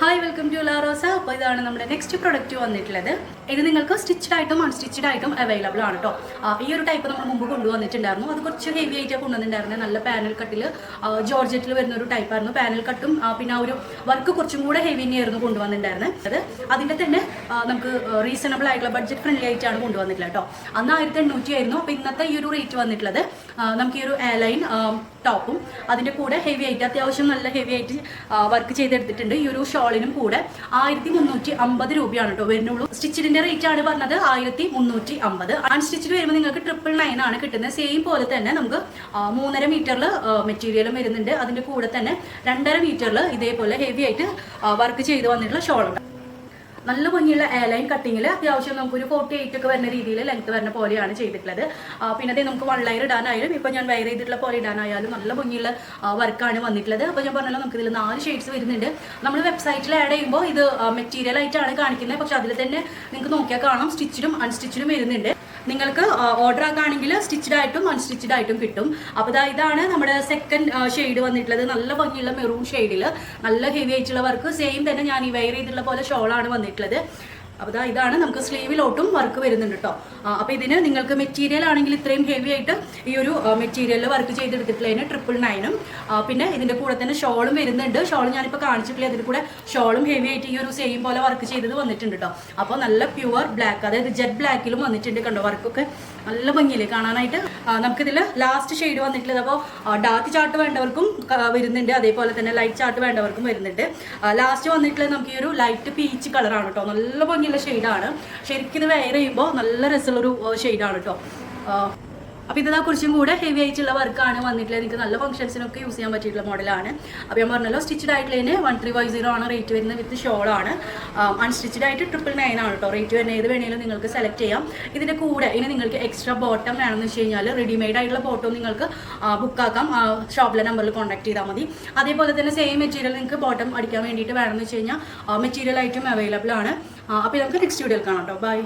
Hi welcome to Larosa അപ്പോൾ ഇതാണ് നമ്മുടെ നെക്സ്റ്റ് പ്രൊഡക്റ്റ് വന്നിട്ടുള്ളത്. ഇത് നിങ്ങൾക്ക് സ്റ്റിച്ചഡ് ആയിട്ടും അൺസ്റ്റിച്ചഡ് ആയിട്ടും അവൈലബിൾ ആണ് കേട്ടോ ഈ ഒരു ടൈപ്പ് നമ്മൾ മുമ്പ് കൊണ്ടുവന്നിട്ടുണ്ടായിരുന്നു. അത് കുറച്ച് ഹെവി ആയിട്ടാണ് കൊണ്ടുവന്നിട്ടുണ്ടായിരുന്നത് നല്ല പാനൽ കട്ടിൽ ജോർജറ്റിൽ വരുന്ന ഒരു ടൈപ്പായിരുന്നു പാനൽ കട്ടും പിന്നെ ആ ഒരു വർക്ക് കുറച്ചും കൂടെ ഹെവി തന്നെയായിരുന്നു കൊണ്ടുവന്നിട്ടുണ്ടായിരുന്നത്. അത് അതിന്റെ തന്നെ നമുക്ക് റീസണബിൾ ആയിട്ടുള്ള ബഡ്ജറ്റ് ഫ്രണ്ട്ലി ആയിട്ടാണ് കൊണ്ടുവന്നിട്ടുള്ളത് കേട്ടോ. അന്ന് ആയിരത്തി എണ്ണൂറ്റി ആയിരുന്നു അപ്പോൾ ഇന്നത്തെ ഈ ഒരു റേറ്റ് വന്നിട്ടുള്ളത്. നമുക്ക് ഈ ഒരു എയർലൈൻ ടോപ്പും അതിന്റെ കൂടെ ഹെവി ആയിട്ട് അത്യാവശ്യം നല്ല ഹെവി ആയിട്ട് വർക്ക് ചെയ്തെടുത്തിട്ടുണ്ട്. ഈ ഒരു ഷോളിനും കൂടെ ആയിരത്തി മുന്നൂറ്റി അമ്പത് രൂപയാണ് കേട്ടോ വരുന്നുള്ളൂ. സ്റ്റിച്ചിന്റെ റേറ്റ് ആണ് പറഞ്ഞത് ആയിരത്തി മുന്നൂറ്റി അമ്പത് അൺസ്റ്റിച്ചിൽ വരുമ്പോൾ നിങ്ങൾക്ക് ട്രിപ്പിൾ നയൻ ആണ് കിട്ടുന്നത്. സെയിം പോലെ തന്നെ നമുക്ക് മൂന്നര മീറ്ററിൽ മെറ്റീരിയലും വരുന്നുണ്ട്. അതിന്റെ കൂടെ തന്നെ രണ്ടര മീറ്ററിൽ ഇതേപോലെ ഹെവി ആയിട്ട് വർക്ക് ചെയ്ത് വന്നിട്ടുള്ള ഷോളുണ്ട്. നല്ല ഭംഗിയുള്ള ലൈൻ കട്ടിങ്ങിൽ അത്യാവശ്യം നമുക്കൊരു ഫോർട്ടി എയ്റ്റ് ഒക്കെ വരുന്ന രീതിയിൽ ലെങ്ത് വരുന്ന പോലെയാണ് ചെയ്തിട്ടുള്ളത്. പിന്നെ അതേ നമുക്ക് വൺ ലയർ ഇടാനായാലും ഇപ്പോൾ ഞാൻ വയർ ചെയ്തിട്ടുള്ള പോലെ ഇടാനായാലും നല്ല ഭംഗിയുള്ള വർക്കാണ് വന്നിട്ടുള്ളത്. അപ്പോൾ ഞാൻ പറഞ്ഞല്ലോ നമുക്ക് ഇതിൽ നാല് ഷെയ്ഡ്സ് വരുന്നുണ്ട്. നമ്മൾ വെബ്സൈറ്റിൽ ആഡ് ചെയ്യുമ്പോൾ ഇത് മെറ്റീരിയൽ ആയിട്ടാണ് കാണിക്കുന്നത്. പക്ഷെ അതിൽ തന്നെ നിങ്ങൾക്ക് നോക്കിയാൽ കാണാം. സ്റ്റിച്ചിലും അൺസ്റ്റിച്ചിലും വരുന്നുണ്ട്. നിങ്ങൾക്ക് ഓർഡർ ആക്കുകയാണെങ്കിൽ സ്റ്റിച്ചഡ് ആയിട്ടും അൺസ്റ്റിച്ചഡ് ആയിട്ടും കിട്ടും. അപ്പോൾ ഇതാ ഇതാണ് നമ്മുടെ സെക്കൻഡ് ഷെയ്ഡ് വന്നിട്ടുള്ളത്. നല്ല ഭംഗിയുള്ള മെറൂൺ ഷെയ്ഡിൽ നല്ല ഹെവി ആയിട്ടുള്ള വർക്ക് സെയിം തന്നെ ഞാൻ ഈ വെയർ ചെയ്തിട്ടുള്ള പോലെ ഷോളാണ് വന്നിട്ടുള്ളത്. അപ്പോൾ ഇതാ ഇതാണ് നമുക്ക് സ്ലീവിലോട്ടും വർക്ക് വരുന്നുണ്ട് കേട്ടോ അപ്പോൾ ഇതിന് നിങ്ങൾക്ക് മെറ്റീരിയൽ ആണെങ്കിൽ ഇത്രയും ഹെവി ആയിട്ട് ഈ ഒരു മെറ്റീരിയലിൽ വർക്ക് ചെയ്തെടുത്തിട്ടുള്ളതിന് ട്രിപ്പിൾ നയനും പിന്നെ ഇതിന്റെ കൂടെ തന്നെ ഷോളും വരുന്നുണ്ട്. ഷോൾ ഞാനിപ്പോൾ കാണിച്ചിട്ടില്ല? അതിന്റെ കൂടെ ഷോളും ഹെവി ആയിട്ട് ഈ ഒരു സെയിം പോലെ വർക്ക് ചെയ്തത് വന്നിട്ടുണ്ട് കേട്ടോ അപ്പോൾ നല്ല പ്യുവർ ബ്ലാക്ക് അതായത് ജെറ്റ് ബ്ലാക്കിലും വന്നിട്ടുണ്ട് കണ്ടോ വർക്കൊക്കെ നല്ല ഭംഗിയില്ലേ കാണാനായിട്ട് നമുക്കിതിൽ ലാസ്റ്റ് ഷെയ്ഡ് വന്നിട്ടുള്ളത് അപ്പോൾ ഡാർക്ക് ചാർട്ട് വേണ്ടവർക്കും വരുന്നുണ്ട്. അതേപോലെ തന്നെ ലൈറ്റ് ചാർട്ട് വേണ്ടവർക്കും വരുന്നുണ്ട്. ലാസ്റ്റ് വന്നിട്ടുള്ളത് നമുക്ക് ഈ ഒരു ലൈറ്റ് പീച്ച് കളറാണ് കേട്ടോ നല്ല ഭംഗിയുള്ള ഷെയ്ഡാണ് ശരിക്കും ഇത് വെയർ ചെയ്യുമ്പോൾ നല്ല രസമുള്ളൊരു ഷെയ്ഡാണ് കേട്ടോ അപ്പോൾ ഇതാ കുറച്ചും കൂടെ ഹെവി ആയിട്ടുള്ള വർക്കാണ് വന്നിട്ടുള്ളത്. നിങ്ങൾക്ക് നല്ല ഫംഗ്ഷൻസിനൊക്കെ യൂസ് ചെയ്യാൻ പറ്റിയിട്ടുള്ള മോഡലാണ് അപ്പോൾ ഞാൻ പറഞ്ഞല്ലോ സ്റ്റിച്ചഡ് ആയിട്ടുള്ളതിന് വൺ ത്രീ ഫൈവ് സീറോ ആണ് റേറ്റ് വരുന്നത് വിത്ത് ഷോളാണ് അൺസ്റ്റിച്ചഡ് ആയിട്ട് ട്രിപ്പിൾ നയൻ ആണ് കേട്ടോ റേറ്റ് വരുന്നത് ഏത് വേണമെങ്കിലും നിങ്ങൾക്ക് സെലക്ട് ചെയ്യാം. ഇതിന്റെ കൂടെ ഇനി നിങ്ങൾക്ക് എക്സ്ട്രാ ബോട്ടം വേണമെന്ന് വെച്ച് കഴിഞ്ഞാൽ റെഡിമെയ്ഡ് ആയിട്ടുള്ള ബോട്ടം നിങ്ങൾക്ക് ബുക്കാക്കാം ഷോപ്പിലെ നമ്പറിൽ കോൺടാക്ട് ചെയ്താൽ മതി. അതേപോലെ തന്നെ സെയിം മെറ്റീരിയൽ നിങ്ങൾക്ക് ബോട്ടം അടിക്കാൻ വേണ്ടിയിട്ട് വേണമെന്ന് വെച്ച് കഴിഞ്ഞാൽ മെറ്റീരിയൽ ഐറ്റം അവൈലബിൾ ആണ്. അപ്പോൾ നമുക്ക് നെക്സ്റ്റ് വീഡിയോയിൽ കാണാം കേട്ടോ ബൈ